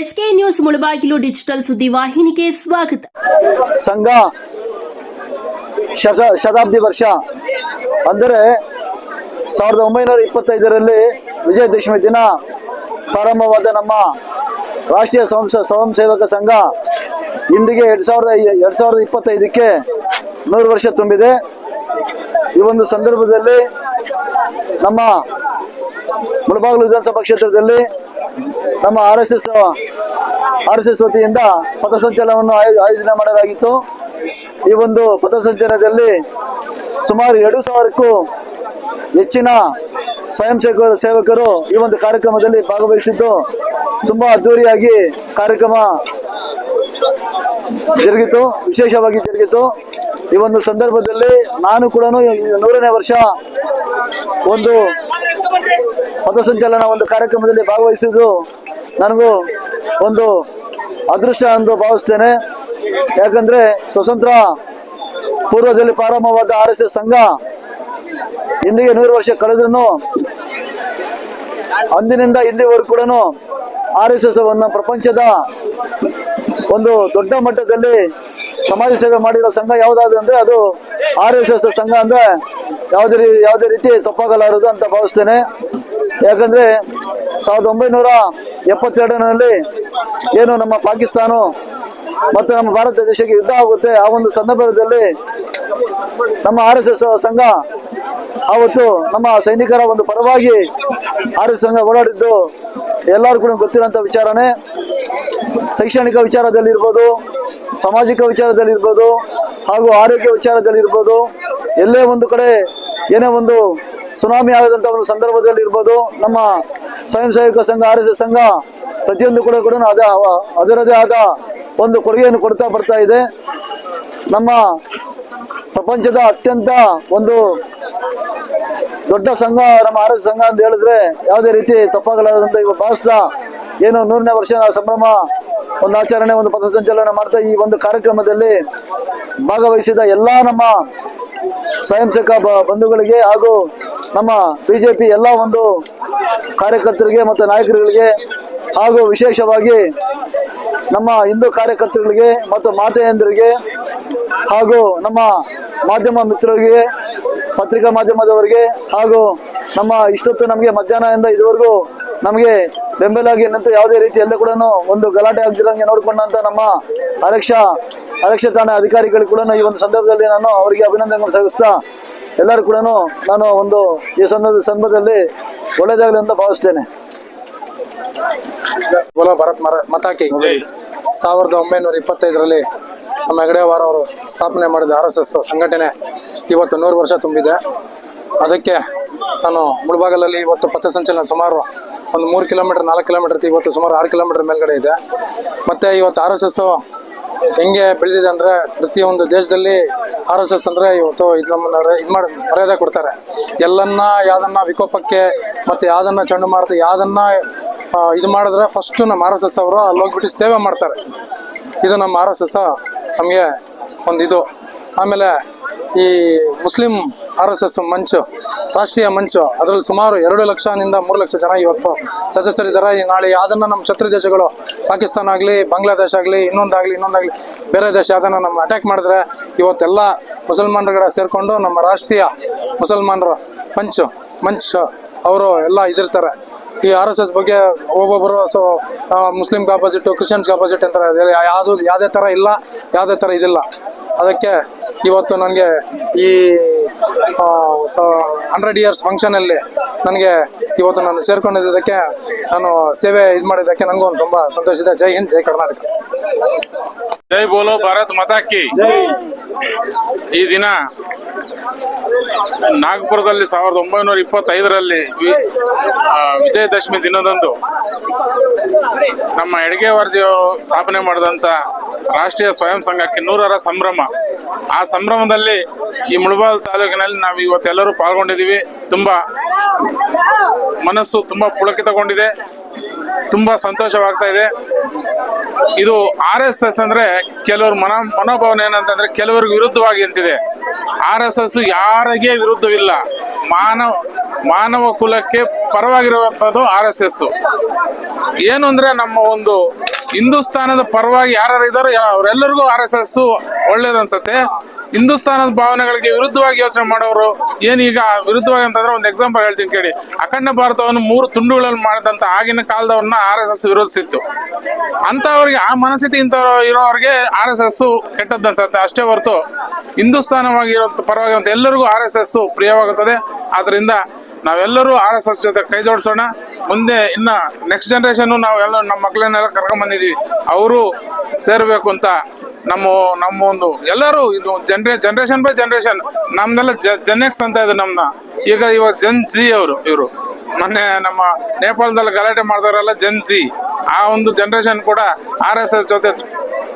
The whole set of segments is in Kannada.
S K news Mulbagal digital ಸುದ್ದಿವಾಹಿನಿಗೆ ಸ್ವಾಗತ. ಸಂಘ ಶತ ಶತಾಬ್ದಿ ವರ್ಷ. ಅಂದರೆ ಸಾವಿರದ ಒಂಬೈನೂರ ಇಪ್ಪತ್ತೈದರಲ್ಲಿ ವಿಜಯದಶಮಿ ದಿನ ಪ್ರಾರಂಭವಾದ ನಮ್ಮ ರಾಷ್ಟ್ರೀಯ ಸ್ವಯಂ ಸ್ವಯಂ ಸೇವಕ ಸಂಘ ಇಂದಿಗೆ ಎರಡು ಸಾವಿರದ ಎರಡು ಸಾವಿರದ ಇಪ್ಪತ್ತೈದಕ್ಕೆ ನೂರು ವರ್ಷ ತುಂಬಿದೆ. ಈ ಒಂದು ಸಂದರ್ಭದಲ್ಲಿ ನಮ್ಮ ಮುಳಬಾಗಿಲು ವಿಧಾನಸಭಾ ಕ್ಷೇತ್ರದಲ್ಲಿ ನಮ್ಮ R S S, R S S ವತಿಯಿಂದ ಪಥಸಂಚಲನವನ್ನು ಆಯೋ- ಆಯೋಜನೆ ಮಾಡಲಾಗಿತ್ತು. ಈ ಒಂದು ಪಥಸಂಚಲನದಲ್ಲಿ ಸುಮಾರು ಎರಡು ಸಾವಿರಕ್ಕೂ ಹೆಚ್ಚಿನ ಸ್ವಯಂ ಸೇವಕ, ಸೇವಕರು ಈ ಒಂದು ಕಾರ್ಯಕ್ರಮದಲ್ಲಿ ಭಾಗವಹಿಸಿದ್ದು ತುಂಬಾ ಅದ್ದೂರಿಯಾಗಿ ಕಾರ್ಯಕ್ರಮ ಜರುಗಿತು, ವಿಶೇಷವಾಗಿ ಜರುಗಿತು. ಈ ಒಂದು ಸಂದರ್ಭದಲ್ಲಿ ನಾನು ಕೂಡ ನೂರನೇ ವರ್ಷ ಒಂದು ಪಥಸಂಚಲನ ಒಂದು ಕಾರ್ಯಕ್ರಮದಲ್ಲಿ ಭಾಗವಹಿಸಿದ್ದು ನನಗೂ ಒಂದು ಅದೃಶ್ಯ ಎಂದು ಭಾವಿಸ್ತೇನೆ. ಯಾಕಂದ್ರೆ ಸ್ವತಂತ್ರ ಪೂರ್ವದಲ್ಲಿ ಪ್ರಾರಂಭವಾದ ಆರ್ ಎಸ್ ಎಸ್ ಸಂಘ ಇಂದಿಗೆ ನೂರು ವರ್ಷ ಕಳೆದ್ರೂ ಅಂದಿನಿಂದ ಇಂದಿವರೆಗೂ ಕೂಡ ಆರ್ ಎಸ್ ಎಸ್ ಪ್ರಪಂಚದ ಒಂದು ದೊಡ್ಡ ಮಟ್ಟದಲ್ಲಿ ಸಮಾಜ ಸೇವೆ ಮಾಡಿರೋ ಸಂಘ ಯಾವ್ದಾದ್ರು ಅಂದ್ರೆ ಅದು ಆರ್ ಎಸ್ ಎಸ್ ಸಂಘ ಅಂದ್ರೆ ಯಾವುದೇ ಯಾವುದೇ ರೀತಿ ತಪ್ಪಾಗಲಾರದು ಅಂತ ಭಾವಿಸ್ತೇನೆ. ಯಾಕಂದ್ರೆ ಸಾವಿರದ ಒಂಬೈನೂರ ಎಪ್ಪತ್ತೆರಡರಲ್ಲಿ ಏನು ನಮ್ಮ ಪಾಕಿಸ್ತಾನ ಮತ್ತು ನಮ್ಮ ಭಾರತ ದೇಶಕ್ಕೆ ಯುದ್ಧ ಆಗುತ್ತೆ, ಆ ಒಂದು ಸಂದರ್ಭದಲ್ಲಿ ನಮ್ಮ ಆರ್ ಎಸ್ ಎಸ್ ಸಂಘ ಆವತ್ತು ನಮ್ಮ ಸೈನಿಕರ ಒಂದು ಪರವಾಗಿ ಆರ್ ಎಸ್ ಸಂಘ ಓಡಾಡಿದ್ದು ಎಲ್ಲರೂ ಕೂಡ ಗೊತ್ತಿರೋಂಥ ವಿಚಾರನೇ. ಶೈಕ್ಷಣಿಕ ವಿಚಾರದಲ್ಲಿರ್ಬೋದು, ಸಾಮಾಜಿಕ ವಿಚಾರದಲ್ಲಿರ್ಬೋದು ಹಾಗೂ ಆರೋಗ್ಯ ವಿಚಾರದಲ್ಲಿರ್ಬೋದು, ಎಲ್ಲೇ ಒಂದು ಕಡೆ ಏನೇ ಒಂದು ಸುನಾಮಿ ಆಗದಂಥ ಒಂದು ಸಂದರ್ಭದಲ್ಲಿ ಇರ್ಬೋದು ನಮ್ಮ ಸ್ವಯಂ ಸೇವಕ ಸಂಘ, ಆರ್ ಸಂಘ ಪ್ರತಿಯೊಂದು ಕೂಡ ಕೂಡ ಅದೇ ಅದರದೇ ಆದ ಒಂದು ಕೊಡುಗೆಯನ್ನು ಕೊಡ್ತಾ ಬರ್ತಾ ಇದೆ. ನಮ್ಮ ಪ್ರಪಂಚದ ಅತ್ಯಂತ ಒಂದು ದೊಡ್ಡ ಸಂಘ, ನಮ್ಮ ಆರ್ ಸಂಘ ಅಂತ ಹೇಳಿದ್ರೆ ಯಾವುದೇ ರೀತಿ ತಪ್ಪಾಗಲಾರದಂತ ಇವ ಭಾವಿಸ್ತಾ ಏನು ನೂರನೇ ವರ್ಷ ಸಂಭ್ರಮ, ಒಂದು ಆಚರಣೆ, ಒಂದು ಪಥಸಂಚಲನ ಮಾಡ್ತಾ ಈ ಒಂದು ಕಾರ್ಯಕ್ರಮದಲ್ಲಿ ಭಾಗವಹಿಸಿದ ಎಲ್ಲ ನಮ್ಮ ಸ್ವಯಂ ಸೇವಕ ಬ- ಬಂಧುಗಳಿಗೆ ಹಾಗೂ ನಮ್ಮ ಬಿಜೆಪಿ ಎಲ್ಲ ಒಂದು ಕಾರ್ಯಕರ್ತರಿಗೆ ಮತ್ತು ನಾಯಕರುಗಳಿಗೆ ಹಾಗೂ ವಿಶೇಷವಾಗಿ ನಮ್ಮ ಹಿಂದೂ ಕಾರ್ಯಕರ್ತರುಗಳಿಗೆ ಮತ್ತು ಮಾತೆಯಂದರಿಗೆ ಹಾಗೂ ನಮ್ಮ ಮಾಧ್ಯಮ ಮಿತ್ರರಿಗೆ, ಪತ್ರಿಕಾ ಮಾಧ್ಯಮದವರಿಗೆ ಹಾಗೂ ನಮ್ಮ ಇಷ್ಟೊತ್ತು ನಮಗೆ ಮಧ್ಯಾಹ್ನದಿಂದ ಇದುವರೆಗೂ ನಮಗೆ ಬೆಂಬಲಾಗಿ ನಿಂತು ಯಾವುದೇ ರೀತಿಯಲ್ಲೂ ಕೂಡ ಒಂದು ಗಲಾಟೆ ಆಗದಿರಂಗೆ ನೋಡಿಕೊಂಡಂತ ನಮ್ಮ ಆರಕ್ಷ ಆರಕ್ಷ ಠಾಣೆ ಅಧಿಕಾರಿಗಳು ಕೂಡ ಈ ಒಂದು ಸಂದರ್ಭದಲ್ಲಿ ನಾನು ಅವರಿಗೆ ಅಭಿನಂದನೆ ಸಲ್ಲಿಸ್ತಾ ಎಲ್ಲರೂ ಕೂಡ ನಾನು ಒಂದು ಈ ಸಂದರ್ಭ ಸಂದರ್ಭದಲ್ಲಿ ಒಳ್ಳೆಯದಾಗಲಿ ಅಂತ ಭಾವಿಸ್ತೇನೆ. ಭರತ್ ಭಾರತ್ ಮತಾಕಿ. ಸಾವಿರದ ಒಂಬೈನೂರ ಇಪ್ಪತ್ತೈದರಲ್ಲಿ ನಮ್ಮ ಹೆಗಡೆವಾರ ಅವರು ಸ್ಥಾಪನೆ ಮಾಡಿದ ಆರ್ ಎಸ್ ಎಸ್ ಸಂಘಟನೆ ಇವತ್ತು ನೂರು ವರ್ಷ ತುಂಬಿದೆ. ಅದಕ್ಕೆ ನಾನು ಮುಳಬಾಗಲಲ್ಲಿ ಇವತ್ತು ಪಥಸಂಚಲನ ಸುಮಾರು ಒಂದು ಮೂರು ಕಿಲೋಮೀಟರ್, ನಾಲ್ಕು ಕಿಲೋಮೀಟರ್, ಇವತ್ತು ಸುಮಾರು ಆರು ಕಿಲೋಮೀಟರ್ ಮೇಲ್ಗಡೆ ಇದೆ. ಮತ್ತು ಇವತ್ತು ಆರ್ ಎಸ್ ಎಸ್ಸು ಹೆಂಗೆ ಬೆಳೆದಿದೆ ಅಂದರೆ ಪ್ರತಿಯೊಂದು ದೇಶದಲ್ಲಿ ಆರ್ ಎಸ್ ಎಸ್ ಅಂದರೆ ಇವತ್ತು ಇದು ನಮ್ಮನ್ನ ಇದು ಮಾಡಿ ಮರ್ಯಾದೆ ಕೊಡ್ತಾರೆ. ಎಲ್ಲನ್ನ ಯಾವ್ದನ್ನ ವಿಕೋಪಕ್ಕೆ ಮತ್ತು ಯಾವ್ದನ್ನ ಚಂಡಮಾರುತ ಯಾವ್ದನ್ನ ಇದು ಮಾಡಿದ್ರೆ ಫಸ್ಟು ನಮ್ಮ ಆರ್ ಎಸ್ ಎಸ್ ಅವರು ಅಲ್ಲಿ ಹೋಗ್ಬಿಟ್ಟು ಸೇವೆ ಮಾಡ್ತಾರೆ. ಇದು ನಮ್ಮ ಆರ್ ಎಸ್ ಎಸ್ ನಮಗೆ ಒಂದು ಇದು. ಆಮೇಲೆ ಈ Muslim R S S Manch Rashtriya Manch. ಅದರಲ್ಲಿ ಸುಮಾರು ಎರಡು ಲಕ್ಷದಿಂದ ಮೂರು ಲಕ್ಷ ಜನ ಇವತ್ತು ಸದಸ್ಯರಿದ್ದಾರೆ. ನಾಳೆ ಅದನ್ನು ನಮ್ಮ ಶತ್ರು ದೇಶಗಳು, ಪಾಕಿಸ್ತಾನ ಆಗಲಿ, ಬಾಂಗ್ಲಾದೇಶ ಆಗಲಿ, ಇನ್ನೊಂದಾಗಲಿ ಇನ್ನೊಂದಾಗಲಿ, ಬೇರೆ ದೇಶ ಅದನ್ನು ನಮ್ಮ ಅಟ್ಯಾಕ್ ಮಾಡಿದ್ರೆ ಇವತ್ತೆಲ್ಲ ಮುಸಲ್ಮಾನರುಗಳ ಸೇರಿಕೊಂಡು ನಮ್ಮ ರಾಷ್ಟ್ರೀಯ ಮುಸಲ್ಮಾನರು ಮಂಚು, ಮಂಚ್ ಅವರು ಎಲ್ಲ ಇದಿರ್ತಾರೆ ಈ ಆರ್ ಎಸ್ ಎಸ್ ಬಗ್ಗೆ ಒಬ್ಬೊಬ್ಬರು ಸೊ ಮುಸ್ಲಿಮ್ಗೆ ಆಪೋಸಿಟ್ ಕ್ರಿಶ್ಚಿಯನ್ಸ್ಗೆ ಆಪೋಸಿಟ್ ಅಂತಾರೆ. ಯಾವುದು, ಯಾವುದೇ ಥರ ಇಲ್ಲ, ಯಾವುದೇ ಥರ ಇದಿಲ್ಲ. ಅದಕ್ಕೆ ಇವತ್ತು ನನಗೆ ಈ ಹಂಡ್ರೆಡ್ ಇಯರ್ಸ್ ಫಂಕ್ಷನಲ್ಲಿ ನನಗೆ ಇವತ್ತು ನಾನು ಸೇರ್ಕೊಂಡಿದ್ದಕ್ಕೆ ನಾನು ಸೇವೆ ಇದು ಮಾಡಿದ್ದಕ್ಕೆ ನನಗೂ ಒಂದು ತುಂಬ ಸಂತೋಷ ಇದೆ. ಜೈ ಹಿಂದ್, ಜೈ ಕರ್ನಾಟಕ. ಜೈ ಬೋಲೋ ಭಾರತ್ ಮತಾಕಿ ಈ ದಿನ ನಾಗಪುರದಲ್ಲಿ ಸಾವಿರದ ಒಂಬೈನೂರ ಇಪ್ಪತ್ತೈದರಲ್ಲಿ ವಿಜಯದಶಮಿ ದಿನದಂದು ನಮ್ಮ ಎಡಗೆ ಅವರು ಸ್ಥಾಪನೆ ಮಾಡಿದಂಥ ರಾಷ್ಟ್ರೀಯ ಸ್ವಯಂ ಸಂಘಕ್ಕೆ ನೂರರ ಸಂಭ್ರಮ. ಆ ಸಂಭ್ರಮದಲ್ಲಿ ಈ ಮುಳಬಾಲ್ ತಾಲೂಕಿನಲ್ಲಿ ನಾವು ಇವತ್ತೆಲ್ಲರೂ ಪಾಲ್ಗೊಂಡಿದ್ದೀವಿ. ತುಂಬ ಮನಸ್ಸು ತುಂಬ ಪುಳಕಿತಗೊಂಡಿದೆ. ತುಂಬ ಸಂತೋಷವಾಗ್ತಾ ಇದೆ. ಇದು ಆರ್ ಎಸ್ ಎಸ್ ಅಂದ್ರೆ ಕೆಲವರು ಮನ ಮನೋಭಾವನೆ ಏನಂತಂದ್ರೆ ಕೆಲವರಿಗೆ ವಿರುದ್ಧವಾಗಿ ಅಂತಿದೆ. ಆರ್ ಎಸ್ ಎಸ್ ಯಾರಿಗೆ ವಿರುದ್ಧವಿಲ್ಲ. ಮಾನವ ಮಾನವ ಕುಲಕ್ಕೆ ಪರವಾಗಿರುವಂಥದ್ದು ಆರ್ ಎಸ್ ಎಸ್ ಏನು ಅಂದ್ರೆ ನಮ್ಮ ಒಂದು ಹಿಂದೂಸ್ತಾನದ ಪರವಾಗಿ ಯಾರು ಇದಾರೋ ಅವರೆಲ್ಲರಿಗೂ ಆರ್ ಎಸ್ ಎಸ್ ಒಳ್ಳೇದನ್ಸತ್ತೆ ಹಿಂದೂಸ್ತಾನದ ಭಾವನೆಗಳಿಗೆ ವಿರುದ್ಧವಾಗಿ ಯೋಚನೆ ಮಾಡೋರು ಏನೀಗ ವಿರುದ್ಧವಾಗಿ ಅಂತಂದ್ರೆ ಒಂದು ಎಕ್ಸಾಂಪಲ್ ಹೇಳ್ತೀನಿ ಕೇಳಿ. ಅಖಂಡ ಭಾರತವನ್ನು ಮೂರು ತುಂಡುಗಳಲ್ಲಿ ಮಾಡಿದಂತ ಆಗಿನ ಕಾಲದವ್ರನ್ನ ಆರ್ ಎಸ್ ಎಸ್ ವಿರೋಧಿಸಿತ್ತು. ಅಂತವ್ರಿಗೆ ಆ ಮನಸ್ಥಿತಿ ಇಂಥವ್ರು ಇರೋರಿಗೆ ಆರ್ ಎಸ್ ಎಸ್ ಕೆಟ್ಟದ್ದು ಅನ್ಸುತ್ತೆ ಅಷ್ಟೇ ಹೊರತು ಹಿಂದೂಸ್ತಾನವಾಗಿರೋ ಪರವಾಗಿರುವಂತ ಎಲ್ಲರಿಗೂ ಆರ್ ಎಸ್ ಎಸ್ ಪ್ರಿಯವಾಗುತ್ತದೆ. ಆದ್ರಿಂದ ನಾವೆಲ್ಲರೂ ಆರ್ ಎಸ್ ಎಸ್ ಜೊತೆ ಕೈ ಜೋಡಿಸೋಣ. ಮುಂದೆ ಇನ್ನ ನೆಕ್ಸ್ಟ್ ಜನರೇಷನ್ ನಾವೆಲ್ಲ ನಮ್ಮ ಮಕ್ಕಳನ್ನೆಲ್ಲ ಕರ್ಕೊಂಡ್ ಬಂದಿದೀವಿ. ಅವರು ಸೇರಬೇಕು ಅಂತ ನಮ್ಮ ನಮ್ಮ ಒಂದು ಎಲ್ಲರೂ ಇದು ಜನ್ರೇ ಜನರೇಷನ್ ಬೈ ಜನರೇಷನ್ ನಮ್ದೆಲ್ಲ ಜೆನೆಕ್ಸ್ ಅಂತ ಇದೆ ನಮ್ನ. ಈಗ ಇವಾಗ ಜನ್ ಜಿ ಅವರು, ಇವರು. ಮೊನ್ನೆ ನಮ್ಮ ನೇಪಾಳದಲ್ಲಿ ಗಲಾಟೆ ಮಾಡಿದವರೆಲ್ಲ ಜನ್ ಜಿ ಆ ಒಂದು ಜನರೇಷನ್ ಕೂಡ ಆರ್ ಎಸ್ ಎಸ್ ಜೊತೆ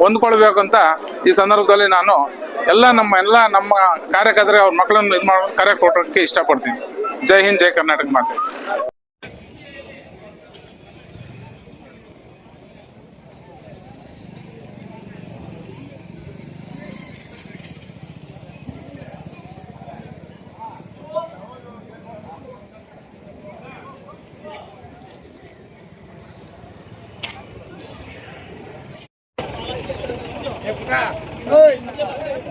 ಹೊಂದ್ಕೊಳ್ಬೇಕು ಅಂತ ಈ ಸಂದರ್ಭದಲ್ಲಿ ನಾನು ಎಲ್ಲ ನಮ್ಮ ಎಲ್ಲ ನಮ್ಮ ಕಾರ್ಯಕರ್ತರಿಗೆ ಅವ್ರ ಮಕ್ಕಳನ್ನು ಇದು ಮಾಡೋ ಕರೆ ಕೊಡೋಕ್ಕೆ ಇಷ್ಟಪಡ್ತೀನಿ. ಜೈ ಹಿಂದ್, ಜೈ ಕರ್ನಾಟಕ ಮಾತೆ.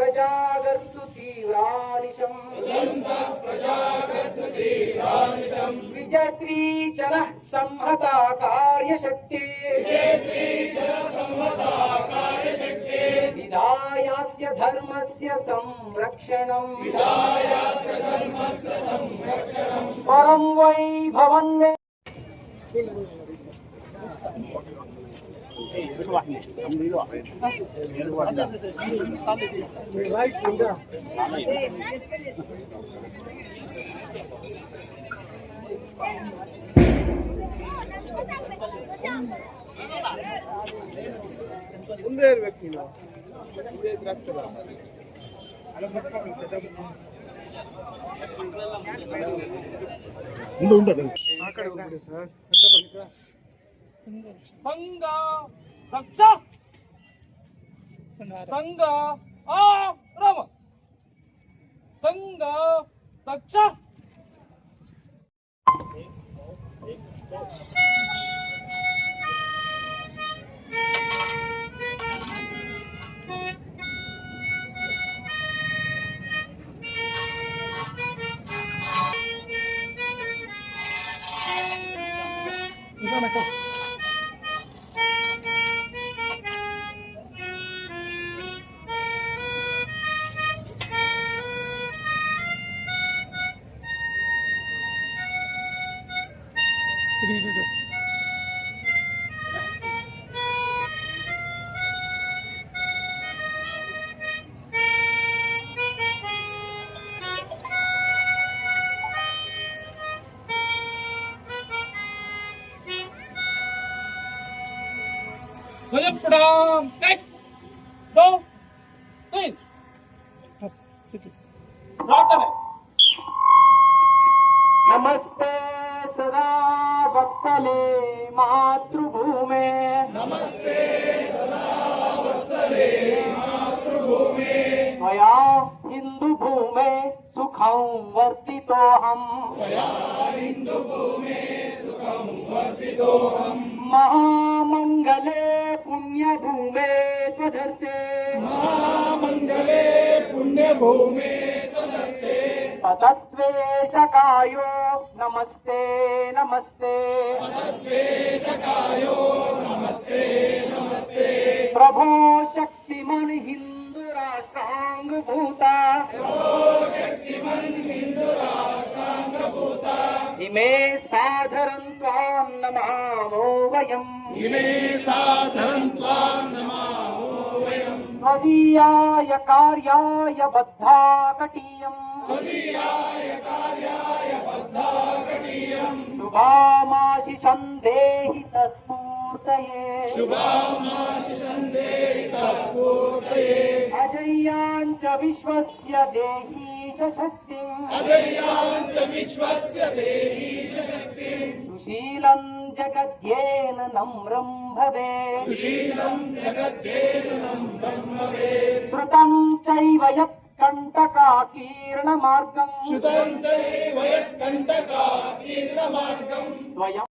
प्रजागर्तु तीव्रानिशम्। विजत्री चलः संहता कार्यशक्ति। विधायास्य धर्मस्य संरक्षणम्। परं वै ಮುಂದೆ ಇರ್ಬೇಕು ನೀವು ಮುಂದೆ ಇದ್ರೆ ಆಗ್ತದ ಉಂಟು ಉಂಟು ಆ ಕಡೆ ಹೋಗ್ಬಿಡಿ ಸರ್ संघ रक्षक संघ आरम संघ रक्षक Vamos, Marcão. प्रणाम एक दो तीन। नमस्ते सदा वत्सले मातृभूमे। नमस्ते सदा वत्सले मातृभूमे। मया हिंदू भूमे हम हिंदू भूमे हम महामंगले पुण्यभूमे त्वधर्ते महामङ्गले पुण्यभूमे पतत्वेशकायो नमस्ते नमस्ते प्रभो शक्तिमन् हिन्दु राष्ट्राङ्गभूता इमे साधरन् त्वां नमामो वयम् तदीयाय कार्याय बद्धा कटीयम् तदीयाय कार्याय बद्धा कटीयम् कार्याय संदेहि तस्पूर्तये देहि संदेहि तस्पूर्तये देहि च विश्वस्य देहि शक्तिम्। च विश्वस्य देहि शक्तिम्। सुशीलं जगद्येन नम्रं भवे सुशीलं जगद्येन नम्रं भवे श्रुतं चैव यत्कण्टकाकीर्णमार्गम् श्रुतं चैव यत्कण्टकाकीर्णमार्गम् स्वयं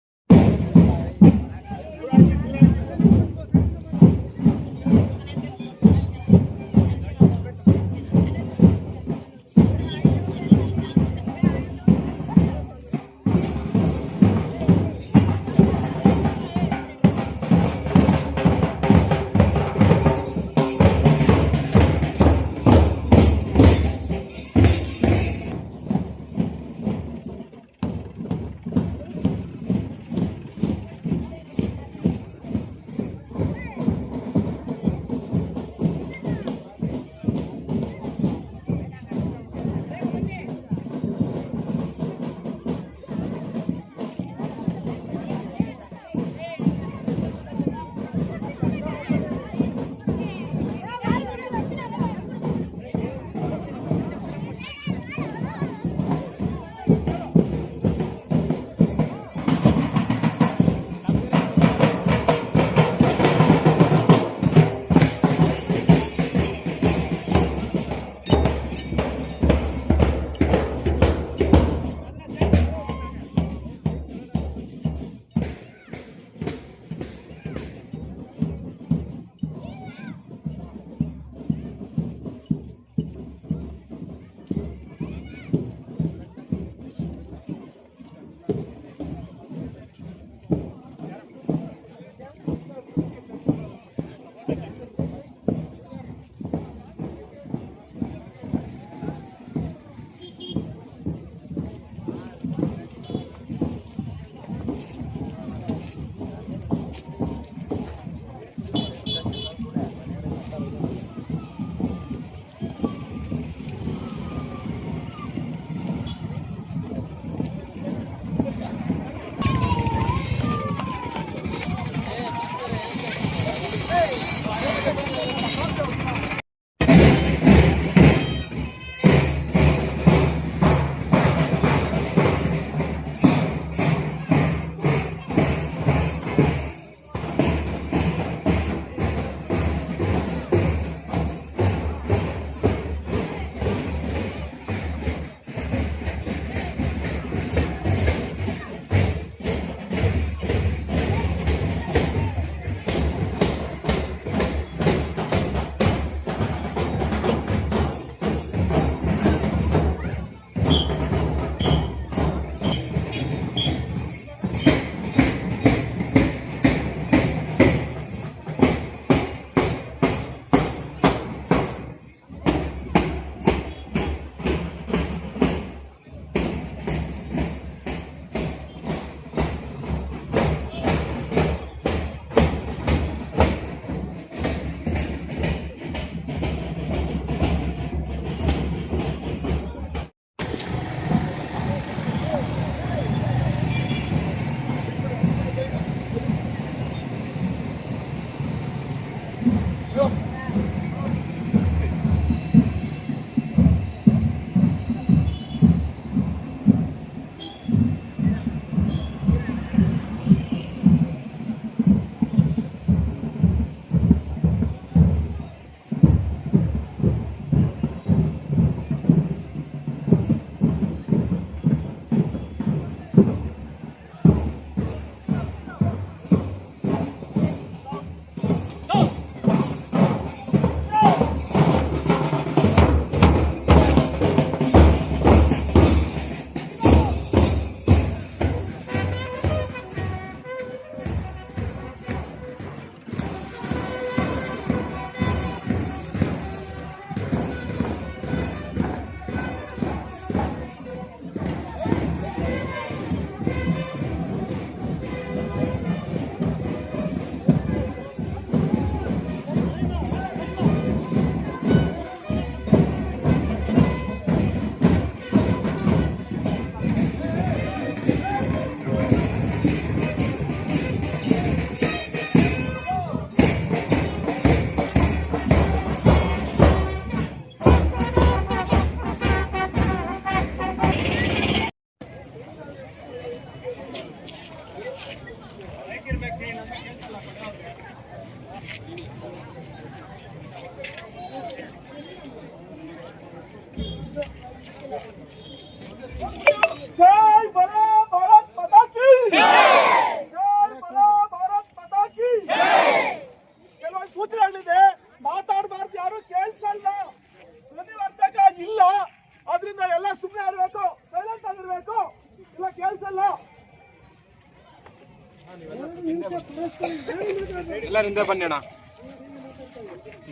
ಎಲ್ಲರಿಂದ ಬನ್ನಿ ಅಣ್ಣ.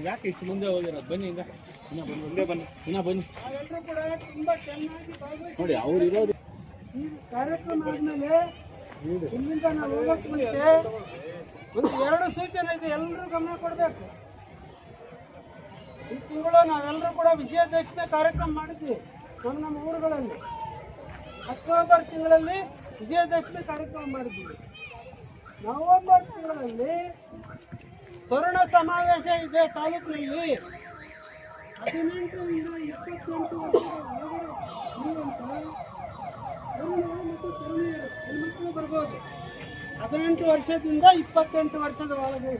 ಯಾಕೆ ಇಷ್ಟು ಮುಂದೆ ಹೋಗಿರೋದು? ಬನ್ನಿ ಹಿಂದೆ ಇನ್ನ ಬನ್ನಿ. ಮುಂದೆ ಬನ್ನಿ. ಇನ್ನ ಬನ್ನಿ. ನೋಡಿ ಅವ್ರು ಇರೋದು ಕಾರ್ಯಕ್ರಮ ಆದ್ಮೇಲೆ ಇಲ್ಲಿಂದ ನಾವು ಹೋಗೋಕ್ಕೆ ಮುಂಚೆ ಒಂದು ಎರಡು ಸೂಚನೆ ಇದೆ. ಎಲ್ಲರೂ ಗಮನ ಕೊಡಬೇಕು. ಈ ತಿಂಗಳು ನಾವೆಲ್ಲರೂ ಕೂಡ ವಿಜಯದಶಮಿ ಕಾರ್ಯಕ್ರಮ ಮಾಡಿದ್ವಿ ನಮ್ಮ ನಮ್ಮ ಊರುಗಳಲ್ಲಿ. ಅಕ್ಟೋಬರ್ ತಿಂಗಳಲ್ಲಿ ವಿಜಯದಶಮಿ ಕಾರ್ಯಕ್ರಮ ಮಾಡಿದ್ವಿ. ನವೆಂಬರ್ ತಿಂಗಳಲ್ಲಿ ತರುಣ ಸಮಾವೇಶ ಇದೆ ತಾಲೂಕಿನಲ್ಲಿ. ಹದಿನೆಂಟರಿಂದ ಇಪ್ಪತ್ತೆಂಟು ಮತ್ತು ಬರ್ಬೋದು. ಹದಿನೆಂಟು ವರ್ಷದಿಂದ ಇಪ್ಪತ್ತೆಂಟು ವರ್ಷದ ಒಳಗೆ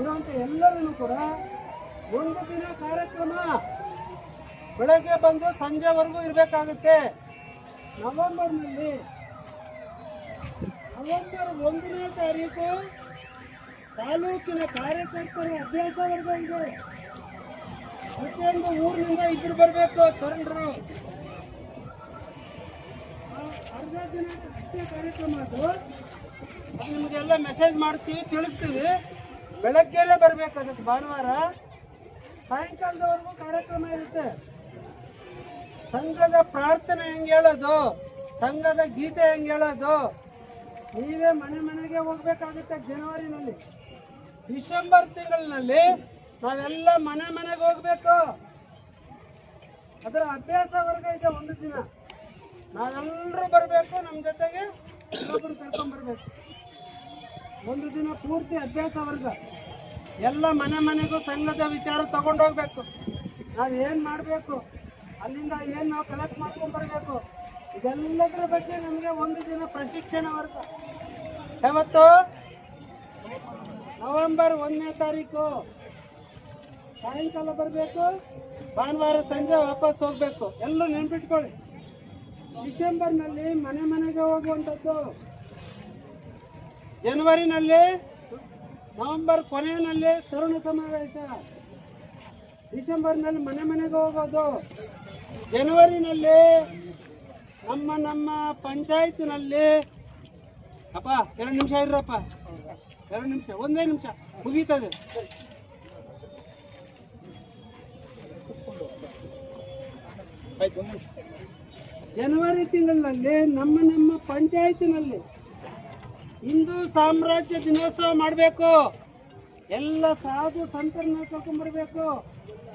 ಇರುವಂತ ಎಲ್ಲರೂ ಕೂಡ ಒಂದು ದಿನ ಕಾರ್ಯಕ್ರಮ ಬೆಳಗ್ಗೆ ಬಂದು ಸಂಜೆವರೆಗೂ ಇರಬೇಕಾಗುತ್ತೆ. ನವೆಂಬರ್ನಲ್ಲಿ ನವೆಂಬರ್ ಒಂದನೇ ತಾರೀಕು ತಾಲೂಕಿನ ಕಾರ್ಯಕರ್ತರ ಅಭ್ಯಾಸ ವರ್ಗ ಇದೆ ಪ್ರತಿಯೊಂದು ಊರಿನಿಂದ ಇಬ್ಬರು ಬರಬೇಕು ತರುಣರು. ಅರ್ಧ ದಿನ ಅಷ್ಟೇ ಕಾರ್ಯಕ್ರಮ ಅದು. ನಿಮಗೆಲ್ಲ ಮೆಸೇಜ್ ಮಾಡ್ತೀವಿ, ತಿಳಿಸ್ತೀವಿ. ಬೆಳಗ್ಗೆಲ್ಲ ಬರಬೇಕು ಅದಕ್ಕೆ ಭಾನುವಾರ. ಸಾಯಂಕಾಲದವರೆಗೂ ಕಾರ್ಯಕ್ರಮ ಇರುತ್ತೆ. ಸಂಘದ ಪ್ರಾರ್ಥನೆ ಹೆಂಗೆ ಹೇಳೋದು? ಸಂಘದ ಗೀತೆ ಹೆಂಗೆ ಹೇಳೋದು? ನೀವೇ ಮನೆ ಮನೆಗೆ ಹೋಗ್ಬೇಕಾಗುತ್ತೆ ಜನವರಿನಲ್ಲಿ. ಡಿಸೆಂಬರ್ ತಿಂಗಳಿನಲ್ಲಿ ನಾವೆಲ್ಲ ಮನೆ ಮನೆಗೆ ಹೋಗ್ಬೇಕು. ಅದರ ಅಭ್ಯಾಸ ವರ್ಗ ಇದೆ ಒಂದು ದಿನ. ನಾವೆಲ್ಲರೂ ಬರಬೇಕು ನಮ್ಮ ಜೊತೆಗೆ ಇನ್ನೊಬ್ರು ಕರ್ಕೊಂಡ್ಬರ್ಬೇಕು ಒಂದು ದಿನ ಪೂರ್ತಿ ಅಭ್ಯಾಸ ವರ್ಗ. ಎಲ್ಲ ಮನೆ ಮನೆಗೂ ಸಂಘದ ವಿಚಾರ ತಗೊಂಡೋಗ್ಬೇಕು. ನಾವು ಏನು ಮಾಡಬೇಕು? ಅಲ್ಲಿಂದ ಏನು ನಾವು ಕಲೆಕ್ಟ್ ಮಾಡ್ಕೊಂಡು ಬರಬೇಕು? ಇದೆಲ್ಲದರ ಬಗ್ಗೆ ನಮಗೆ ಒಂದು ದಿನ ಪ್ರಶಿಕ್ಷಣ ವರ್ಗ. ಯಾವತ್ತು? ನವೆಂಬರ್ ಒಂದನೇ ತಾರೀಕು. ಸಾಯಂಕಾಲ ಬರಬೇಕು, ಭಾನುವಾರ ಸಂಜೆ ವಾಪಸ್ ಹೋಗಬೇಕು. ಎಲ್ಲೂ ನೆನ್ಪಿಟ್ಕೊಳ್ಳಿ. ಡಿಸೆಂಬರ್ನಲ್ಲಿ ಮನೆ ಮನೆಗೆ ಹೋಗುವಂಥದ್ದು. ಜನವರಿನಲ್ಲಿ, ನವೆಂಬರ್ ಕೊನೆಯಲ್ಲಿ ತರುಣ ಸಮಾವೇಶ. ಡಿಸೆಂಬರ್ನಲ್ಲಿ ಮನೆ ಮನೆಗೆ ಹೋಗೋದು. ಜನವರಿನಲ್ಲಿ ನಮ್ಮ ನಮ್ಮ ಪಂಚಾಯತ್ನಲ್ಲಿ. ಅಪ್ಪ, ಎರಡು ನಿಮಿಷ ಇರ್ರಪ್ಪ. ಎರಡು ನಿಮಿಷ, ಒಂದೇ ನಿಮಿಷ. ಮುಗೀತದೆ. ಜನವರಿ ತಿಂಗಳಲ್ಲಿ ನಮ್ಮ ನಮ್ಮ ಪಂಚಾಯತಿನಲ್ಲಿ ಹಿಂದೂ ಸಾಮ್ರಾಜ್ಯ ದಿನೋತ್ಸವ ಮಾಡಬೇಕು. ಎಲ್ಲ ಸಾಧು ಸಂತರನ್ನ ಕರ್ಕೊಂಡ್ಬರ್ಬೇಕು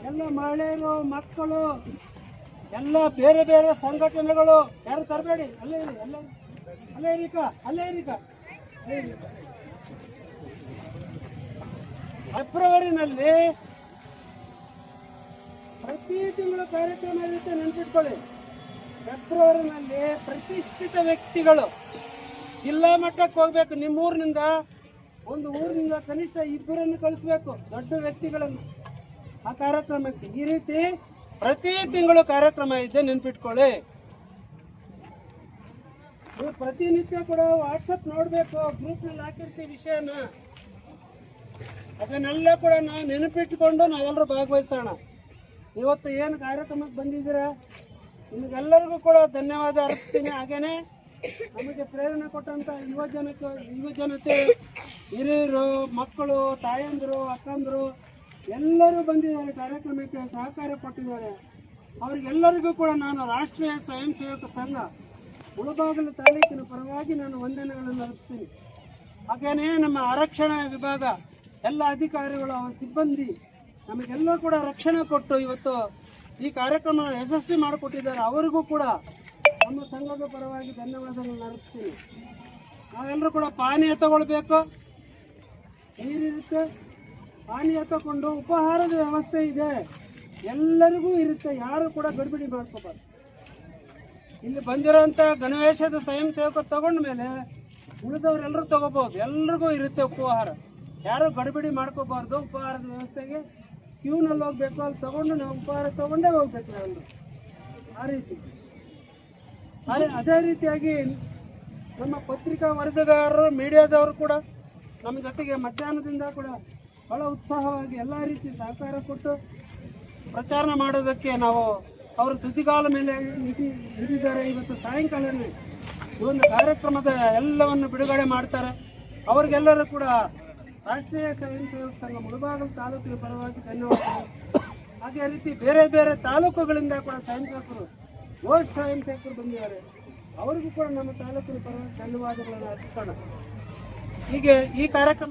ಎಲ್ಲ ಮಹಿಳೆಯರು, ಮಕ್ಕಳು ಎಲ್ಲ ಬೇರೆ ಬೇರೆ ಸಂಘಟನೆಗಳು ಯಾರು ತರಬೇಡಿ. ಅಲ್ಲೇ ಇರಿ, ಅಲ್ಲೇ ಅಲ್ಲೇ ಇರಿಕ ಅಲ್ಲೇ ಇರಿಕ. ಫೆಬ್ರವರಿನಲ್ಲಿ ಪ್ರತಿ ತಿಂಗಳು ಕಾರ್ಯಕ್ರಮ ಇರುತ್ತೆ ನೆನ್ಪಿಟ್ಕೊಳ್ಳಿ. ಫೆಬ್ರವರಿನಲ್ಲಿ ಪ್ರತಿಷ್ಠಿತ ವ್ಯಕ್ತಿಗಳು ಜಿಲ್ಲಾ ಮಟ್ಟಕ್ಕೆ ಹೋಗ್ಬೇಕು. ನಿಮ್ಮ ಊರಿನಿಂದ ಒಂದು ಊರಿನಿಂದ ಕನಿಷ್ಠ ಇಬ್ಬರನ್ನು ಕಳಿಸ್ಬೇಕು. ದೊಡ್ಡ ವ್ಯಕ್ತಿಗಳನ್ನು. ಆ ಕಾರ್ಯಕ್ರಮಕ್ಕೆ ಈ ರೀತಿ ಪ್ರತಿ ತಿಂಗಳು ಕಾರ್ಯಕ್ರಮ ಇದೆ, ನೆನ್ಪಿಟ್ಕೊಳ್ಳಿ. ನೀವು ಪ್ರತಿನಿತ್ಯ ಕೂಡ ವಾಟ್ಸಪ್ ನೋಡಬೇಕು ಗ್ರೂಪ್ನಲ್ಲಿ ಹಾಕಿರ್ತೀವಿ ವಿಷಯನ. ಅದನ್ನೆಲ್ಲ ಕೂಡ ನಾವು ನೆನಪಿಟ್ಟುಕೊಂಡು ನಾವೆಲ್ಲರೂ ಭಾಗವಹಿಸೋಣ. ಇವತ್ತು ಏನು ಕಾರ್ಯಕ್ರಮಕ್ಕೆ ಬಂದಿದ್ದೀರ? ನಿಮಗೆಲ್ಲರಿಗೂ ಕೂಡ ಧನ್ಯವಾದ ಅರ್ಪಿಸ್ತೀನಿ. ಹಾಗೇನೆ ನಮಗೆ ಪ್ರೇರಣೆ ಕೊಟ್ಟಂತ ಯುವ ಜನಕ್ಕೆ ಯುವ ಜನತೆ ಹಿರಿಯರು, ಮಕ್ಕಳು, ತಾಯಂದಿರು, ಅಕ್ಕಂದರು ಎಲ್ಲರೂ ಬಂದಿದ್ದಾರೆ, ಕಾರ್ಯಕ್ರಮಕ್ಕೆ ಸಹಕಾರ ಕೊಟ್ಟಿದ್ದಾರೆ. ಅವರಿಗೆಲ್ಲರಿಗೂ ಕೂಡ ನಾನು ರಾಷ್ಟ್ರೀಯ ಸ್ವಯಂ ಸೇವಕ ಸಂಘ ಮುಳಬಾಗಿಲು ತಾಲೂಕಿನ ಪರವಾಗಿ ನಾನು ವಂದನೆಗಳನ್ನು ಅರ್ಪಿಸ್ತೀನಿ. ಹಾಗೇನೇ ನಮ್ಮ ಆರಕ್ಷಣಾ ವಿಭಾಗ, ಎಲ್ಲ ಅಧಿಕಾರಿಗಳು, ಅವರ ಸಿಬ್ಬಂದಿ ನಮಗೆಲ್ಲ ಕೂಡ ರಕ್ಷಣೆ ಕೊಟ್ಟು ಇವತ್ತು ಈ ಕಾರ್ಯಕ್ರಮ ಯಶಸ್ವಿ ಮಾಡಿಕೊಟ್ಟಿದ್ದಾರೆ. ಅವರಿಗೂ ಕೂಡ ನಮ್ಮ ಸಂಘದ ಪರವಾಗಿ ಧನ್ಯವಾದಗಳನ್ನು ಅರ್ಪಿಸ್ತೀನಿ. ನಾವೆಲ್ಲರೂ ಕೂಡ ಪಾನೀಯ ತಗೊಳ್ಬೇಕು. ನೀರಿರುತ್ತೆ. ಪಾನೀಯ ತಗೊಂಡು ಉಪಹಾರದ ವ್ಯವಸ್ಥೆ ಇದೆ. ಎಲ್ಲರಿಗೂ ಇರುತ್ತೆ. ಯಾರು ಕೂಡ ಗಡಿಬಿಡಿ ಮಾಡ್ಕೋಬಾರ್ದು. ಇಲ್ಲಿ ಬಂದಿರೋಂಥ ಗಣವೇಶದ ಸ್ವಯಂ ಸೇವಕ ತಗೊಂಡ ಮೇಲೆ ಉಳಿದವರೆಲ್ಲರೂ ತಗೋಬಹುದು. ಎಲ್ರಿಗೂ ಇರುತ್ತೆ ಉಪಹಾರ. ಯಾರು ಗಡಿಬಿಡಿ ಮಾಡ್ಕೋಬಾರ್ದು ಉಪಹಾರದ ವ್ಯವಸ್ಥೆಗೆ. ಕ್ಯೂನಲ್ಲಿ ಹೋಗ್ಬೇಕು, ಅಲ್ಲಿ ತಗೊಂಡು ನಾವು ಉಪಹಾರ ತಗೊಂಡೇ ಹೋಗ್ಬೇಕು ನಾವೆಲ್ಲರೂ ಆ ರೀತಿ. ಅದೇ ಅದೇ ರೀತಿಯಾಗಿ ನಮ್ಮ ಪತ್ರಿಕಾ ವರದಿಗಾರರು ಮೀಡಿಯಾದವರು ಕೂಡ ನಮ್ಮ ಜೊತೆಗೆ ಮಧ್ಯಾಹ್ನದಿಂದ ಕೂಡ ಬಹಳ ಉತ್ಸಾಹವಾಗಿ ಎಲ್ಲ ರೀತಿ ಸಹಕಾರ ಕೊಟ್ಟು ಪ್ರಚಾರ ಮಾಡೋದಕ್ಕೆ ನಾವು ಅವರು ತುದಿಗಾಲ ಮೇಲೆ ನಿಂತಿ ನಿಂತಿದ್ದಾರೆ ಇವತ್ತು ಸಾಯಂಕಾಲದಲ್ಲಿ ಈ ಒಂದು ಕಾರ್ಯಕ್ರಮದ ಎಲ್ಲವನ್ನು ಬಿಡುಗಡೆ ಮಾಡ್ತಾರೆ. ಅವ್ರಿಗೆಲ್ಲರೂ ಕೂಡ ರಾಷ್ಟ್ರೀಯ ಸ್ವಯಂ ಸೇವಕ ಸಂಘ ಮುಳಬಾಗಿಲು ತಾಲೂಕಿನ ಪರವಾಗಿ ಧನ್ಯವಾದಗಳು. ಅದೇ ರೀತಿ ಬೇರೆ ಬೇರೆ ತಾಲೂಕುಗಳಿಂದ ಕೂಡ ಸ್ವಯಂ ಸೇವಕರು ಓಟ್ ಸ್ವಯಂ ಸೇವಕರು ಬಂದಿದ್ದಾರೆ. ಅವರಿಗೂ ಕೂಡ ನಮ್ಮ ತಾಲೂಕಿನ ಪರವಾಗಿ ಧನ್ಯವಾದಗಳನ್ನು ಅರ್ಪಿಸೋಣ. ಹೀಗೆ ಈ ಕಾರ್ಯಕ್ರಮ